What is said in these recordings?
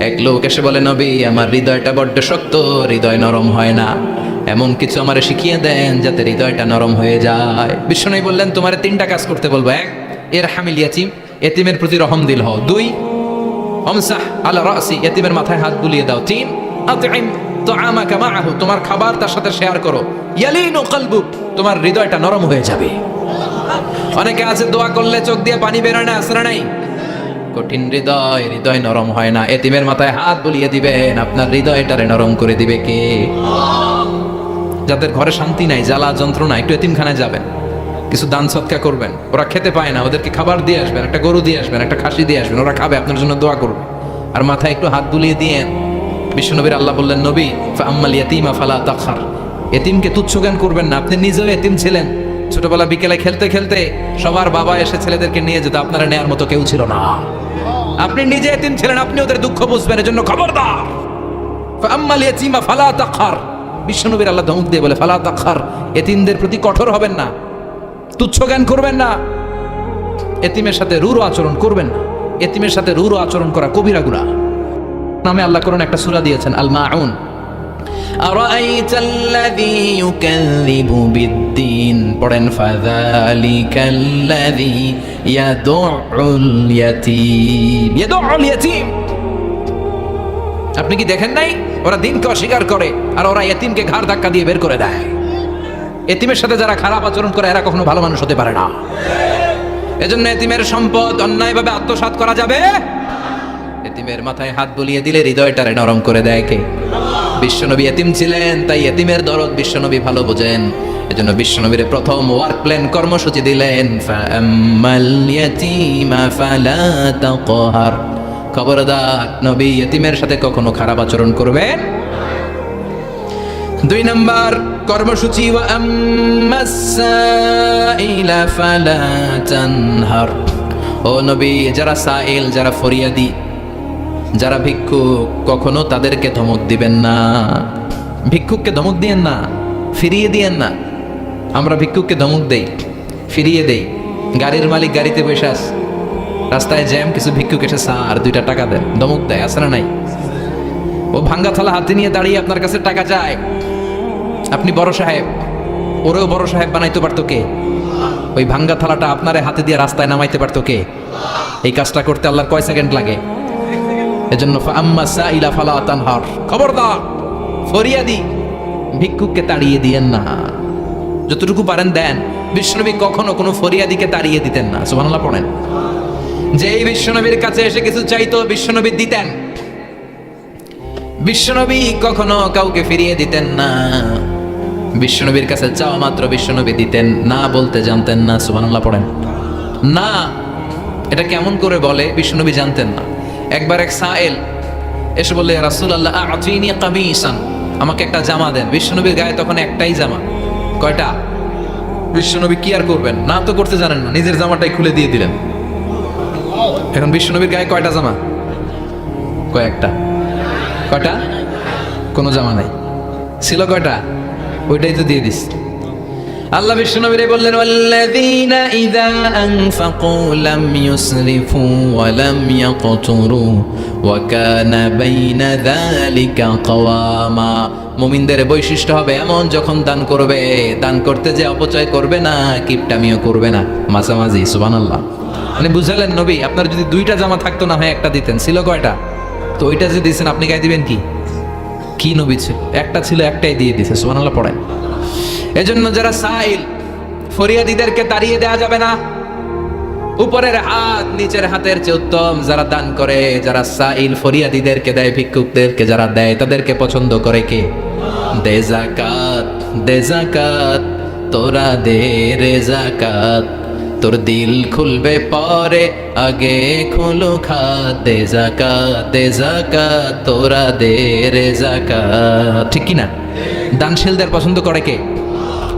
এক লোক এসে বলে, নবী, আমার হৃদয়টা বড্ড শক্ত, হৃদয় নরম হয় না। এমন কিছু আমারে শিখিয়ে দেন যাতে হৃদয়টা নরম হয়ে যায়। বিশ্বনবী বললেন, তোমার তিনটা কাজ করতে বলব। এক এর হামিল ইয়াচিম, এতিমের প্রতি রহম দিল হও। দুই, অমসাহ আলা রাসি, এতিমের মাথায় হাত বুলিয়ে দাও। তিন আতইম তুআমাকা মাআহু, তোমার খাবার তার সাথে শেয়ার করো। ইয়ালিনু কলবুক, তোমার হৃদয়টা নরম হয়ে যাবে। অনেকে আছে, দোয়া করলে চোখ দিয়ে পানি বেরোয় না আসরা নাই? কঠিন হৃদয় হৃদয় নরম হয় না। এতিমের মাথায় হাত বুলিয়ে দিবেন, আপনার হৃদয়টারে নরম করে দিবে কে? যাদের ঘরে শান্তি নাই, জ্বালা যন্ত্রণা একটু এতিমখানায় যাবেন। কিছু দান সৎকা করবেন। ওরা খেতে পায় না, ওদেরকে খাবার দিয়ে আসবেন, একটা গরু দিয়ে আসবেন, একটা খাসি দিয়ে আসবেন, ওরা খাবে, আপনার জন্য দোয়া করবে। আর মাথায় একটু হাত বুলিয়ে দিয়ে বিশ্বনবীর আল্লাহ বললেন, নবী আম্মাল ইয়াতিমা ফালা তাখার। এতিমকে তুচ্ছ জ্ঞান করবেন না, আপনি নিজেও এতিম ছিলেন। ছোটবেলা বিকেলে খেলতে খেলতে সবার বাবা এসে ছেলেদেরকে নিয়ে যেত, আপনারা নেয়ার মতো কেউ ছিল না। আপনি নিজে এতিম ছিলেন, আপনি ওদের দুঃখ বুঝবেন, এজন্য খবরদার। আম্মাল ইয়াতিমা ফালা তাখার বিশ্বনবীর আল্লাহ ধমক দিয়ে বলে, ফালা তাখার এতিমদের প্রতি কঠোর হবেন না, তুচ্ছ জ্ঞান করবেন না, এতিমের সাথে রুরো আচরণ করবেন না, এতিমের সাথে রুরো আচরণ করা কবিরা গুণা নামে আল্লাহ করুন একটা সুরা দিয়েছেন আল মাউন أرأيت الذي يكذب بالدين পড়েন فذلك الذي يدع اليتيم يدع اليتيم আপনি কি দেখেন নাই ওরা দিনকে অস্বীকার করে আর ওরা এতিমকে ঘাড় ধাক্কা দিয়ে বের করে দেয় এতিমের সাথে যারা খারাপ আচরণ করে এরা কখনো ভালো মানুষ হতে পারে না এজন্য এতিমের সম্পদ অন্যায়ভাবে আত্মসাৎ করা যাবে এতিমের মাথায় হাত বুলিয়ে দিলে হৃদয়টারে নরম করে দেয় কে বিশ্বনবী এতিম ছিলেন, তাই এতিমের দরদ বিশ্বনবী ভালো বোঝেন। এজন্য বিশ্বনবীর প্রথম ওয়ার্ক প্ল্যান কর্মসূচি দিলেন খবরদার নবী এতিমের সাথে কখনো খারাপ আচরণ করবেন? দুই নম্বর কর্মসূচি ও নবী, যারা সাইল, যারা ফরিয়াদি যারা ভিক্ষুক কখনো তাদেরকে ধমক দিবেন না। ভিক্ষুককে ধমক দিয়েন না, ফিরিয়ে দিয়েন না। আমরা ভিক্ষুককে ধমক দেই, ফিরিয়ে দেই। গাড়ির মালিক গাড়িতে বসে আস, রাস্তায় জ্যাম, কিছু ভিক্ষুক এসে আর দুইটা টাকা দেন, ধমক দেয় আসে না নাই? ও ভাঙ্গা থালা হাতে নিয়ে দাঁড়িয়ে আপনার কাছে টাকা চায়। আপনি বড় সাহেব, ওরেও বড় সাহেব বানাইতে পারতো কে? ওই ভাঙ্গা থালাটা আপনারে হাতে দিয়ে রাস্তায় নামাইতে পারতো কে? এই কাজটা করতে আল্লাহর কয় সেকেন্ড লাগে? এজন্য আম্মা সাইলা ফালা তানহার। খবরদার, ফরিয়াদি, ভিক্ষুককে তাড়িয়ে দিয়েন না। যতটুকু পারেন দেন। বিশ্বনবী কখনো কোনো ফরিয়াদিকে তাড়িয়ে দিতেন না। সুবহানাল্লাহ পড়েন। যেই বিশ্বনবীর কাছে এসে কিছু চাইতো, বিশ্বনবী দিতেন। বিশ্বনবী কখনো কাউকে ফিরিয়ে দিতেন না। বিশ্বনবীর কাছে চাওয়া মাত্র বিশ্বনবী দিতেন, না বলতে জানতেন না। সুবহানাল্লাহ পড়েন। না, এটা কেমন করে বলে? বিশ্বনবী জানতেন না। একবার এক সায়েল এসে বললে রাসুল আল্লাহ আতিনি আমাকে একটা জামা দেন। বিশ্বনবীর গায়ে তখন একটাই জামা। কয়টা? বিশ্বনবী কি আর করবেন? না তো করতে জানেন না। নিজের জামাটাই খুলে দিয়ে দিলেন। এখন বিশ্বনবীর গায়ে কয়টা জামা? কয়েকটা। কয়টা? কোনো জামা নাই। ছিল কয়টা? ওইটাই তো দিয়ে দিস। আল্লাহ বিশ্বনবীরে বললেন, ওয়াল্লাযীনা ইযা আনফাকু লাম ইউসরিফু ওয়া লাম ইয়াকতুরু ওয়া কানা বাইনা যালিকা কাওয়ামা। মুমিনদের বৈশিষ্ট্য হবে এমন, যখন দান করবে, দান করতে যে অপচয় করবে না, কিপটামিও করবে না। মাঝামাঝি, সুবহানাল্লাহ। মানে বুঝালেন নবী, আপনার যদি দুইটা জামা থাকতো না, হয়, একটা দিতেন। ছিল কয়টা? তো ওইটা যে দিয়েছেন, আপনি গায়ে দিবেন কি? কি নবী ছিল? একটা ছিল, একটাই দিয়ে দিয়েছে, সুবহানাল্লাহ, পড়েন। এজন্য যারা সাইল, ফরিয়াদিদেরকে তাড়িয়ে দেওয়া যাবে না। উপরের হাত, নিচের হাতের চেয়ে উত্তম যারা দান করে, যারা সাইল ফরিয়াদিদেরকে দেয়, ভিক্ষুকদেরকে যারা দেয়, তাদেরকে পছন্দ করে কে? দে জাকাত দে জাকাত তোরা দে রে জাকাত তোর দিল খুলবে পরে, আগে খুলো খাত। দে জাকাত দে জাকাত তোরা দে রে জাকাত ঠিক কি না দানশীলদের পছন্দ করে কে?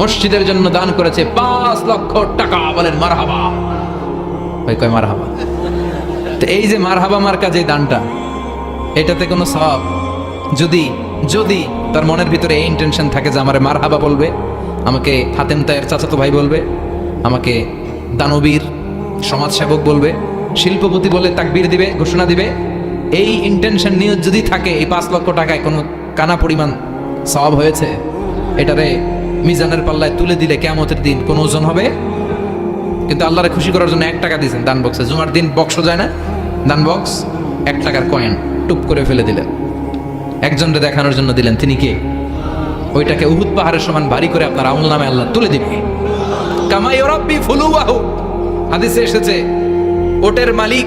মসজিদের জন্য দান করেছে পাঁচ লক্ষ টাকা বলেন মারহাবা। ভাই, কয় মারহাবা? তো এই যে মারহাবা মার্কা যে দানটা, এটাতে কোনো সব যদি যদি তার মনের ভিতরে এই ইন্টেনশন থাকে যে আমারে মারহাবা বলবে, আমাকে হাতেম তায়ের চাচাতো ভাই বলবে, আমাকে দানবীর সমাজসেবক বলবে, শিল্পপতি বলে তাকবীর দিবে, ঘোষণা দিবে, এই ইন্টেনশন নিয়ে যদি থাকে এই পাঁচ লক্ষ টাকায় কোনো কানা পরিমাণ সব হয়েছে, এটারে মিজানের পাল্লায় তুলে দিলে কেমতের দিন কোনো ওজন হবে? কিন্তু আল্লাহরে খুশি করার জন্য এক টাকা দিয়েছেন দান বক্সে। জুমার দিন বক্স যায় না? দান বক্স, এক টাকার কয়েন টুপ করে ফেলে দিলেন। একজনকে দেখানোর জন্য দিলেন, তিনি কে? ওইটাকে উহুদ পাহাড়ের সমান ভারী করে আপনার আমল নামে আল্লাহ তুলে দিবে। কামাই রব্বি ফুলুবাহু হাদিসে এসেছে, ওটের মালিক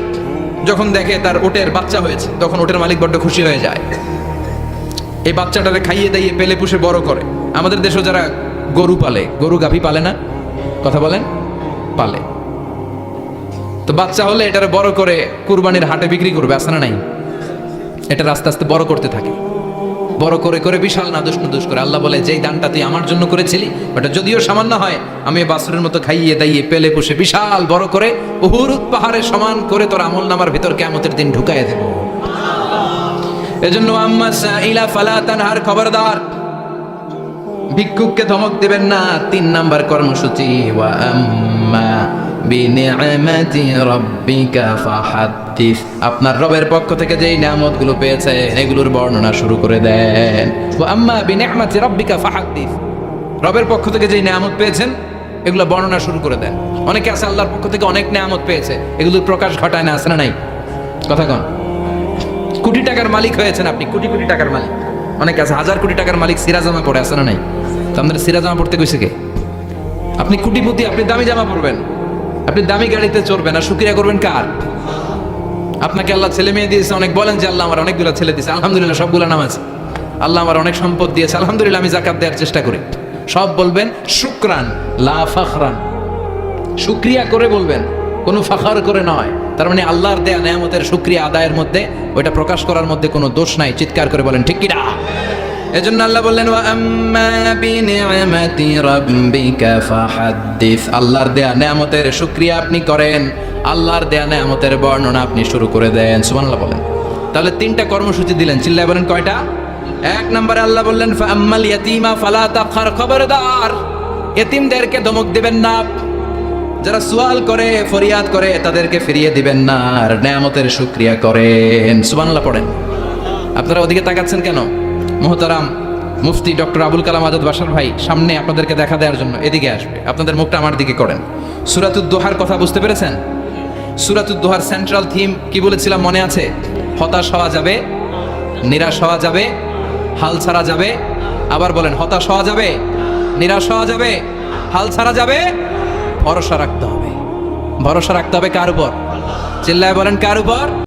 যখন দেখে তার ওটের বাচ্চা হয়েছে, তখন ওটের মালিক বড্ড খুশি হয়ে যায়। এই বাচ্চাটারে খাইয়ে দাইয়ে পেলে পুষে বড় করে। আমাদের দেশে যারা গরু পালে, গরু গাভী পালে না? কথা বলেন? পালে। তো বাচ্চা হলে এটারে বড় করে কুরবানির হাটে বিক্রি করবে আসে না নাই? এটা আস্তে আস্তে বড় করতে থাকে। বড় করে করে বিশাল নাদুস নুদুস করে। আল্লাহ বলে, যেই দানটা তুই আমার জন্য করেছিলি, ওটা যদিও সামান্য হয়, আমি এই বাছুরের মতো খাইয়ে দাইয়ে পেলে পুষে বিশাল বড় করে উহুরুদ পাহাড়ে সমান করে তোর আমল নামার ভিতর কেমতের দিন ঢুকাইয়ে দেব। এজন্য আম্মা সাইলা ফালা তানহার খবরদার ভিক্ষুককে ধমক দেবেন না, তিন নাম্বার কর্মসূচি। ওয়া আম্মা আপনার রবের পক্ষ থেকে যেই নিয়ামতগুলো পেয়েছে এগুলোর বর্ণনা শুরু করে দেন। রবের পক্ষ থেকে যেই নিয়ামত পেয়েছেন, এগুলো বর্ণনা শুরু করে দেন। অনেকে আছে আল্লাহর পক্ষ থেকে অনেক নিয়ামত পেয়েছে, এগুলোর প্রকাশ ঘটায় না, আছে না নাই? কথা কন। কোটি টাকার মালিক হয়েছেন আপনি, কোটি কোটি টাকার মালিক। অনেক আছে, হাজার কোটি টাকার মালিক সিরা জামা পরে আছে না নাই? তো আপনার সিরা জামা পড়তে কইছে কে? আপনি কোটিপতি, আপনি দামি জামা পরবেন। আপনি দামি গাড়িতে চড়বেন, আর শুক্রিয়া করবেন কার? আপনাকে আল্লাহ ছেলে মেয়ে দিয়েছে, অনেক বলেন যে আল্লাহ আমার অনেকগুলো ছেলে দিয়েছে, আলহামদুলিল্লাহ সবগুলো নামাজ আল্লাহ আমার অনেক সম্পদ দিয়েছে, আলহামদুলিল্লাহ আমি জাকাত দেওয়ার চেষ্টা করি। সব বলবেন শুক্রান, লা ফাখরান। শুক্রিয়া করে বলবেন। কোনো ফাখার করে নয় তার মানে আল্লাহর দেয়া নেয়ামতের শুক্রিয়া আদায়ের মধ্যে ওইটা প্রকাশ করার মধ্যে কোনো দোষ নাই, চিৎকার করে বলেন, ঠিক কিনা এজন্য আল্লাহ বললেন আল্লাহর দেয়া নেয়ামতের শুক্রিয়া আপনি করেন, আল্লাহর দেয়া নেয়ামতের বর্ণনা আপনি শুরু করে দেন, সুবহানাল্লাহ বলেন। তাহলে তিনটা কর্মসূচি দিলেন, চিল্লায় বলেন কয়টা? এক নম্বরে আল্লাহ বললেন ফাআম্মাল ইয়াতীমা ফালা তাকহার খবরদার। এতিমদেরকে ধমক দিবেন না। যারা সুয়াল করে, ফরিয়াদ করে, তাদেরকে ফিরিয়ে দিবেন না, আর নেয়ামতের শুক্রিয়া করেন। সুবহানাল্লাহ পড়েন। আপনারা ওদিকে তাকাচ্ছেন কেন? মোহতারাম মুফতি ডক্টর আবুল কালাম আজাদ বাসার ভাই সামনে আপনাদেরকে দেখা দেওয়ার জন্য এদিকে আসবে। আপনাদের মুখটা আমার দিকে করেন। সুরাতুদ্দোহার কথা বুঝতে পেরেছেন? সুরাতুদ্দোহার সেন্ট্রাল থিম কি বলেছিলাম মনে আছে? হতাশ হওয়া যাবে, নিরাশ হওয়া যাবে, হাল ছাড়া যাবে, আবার বলেন, হতাশ হওয়া যাবে, নিরাশ হওয়া যাবে, হাল ছাড়া যাবে ভরসা রাখতে হবে। ভরসা রাখতে হবে কার উপর? চিল্লায় বলেন কার উপর?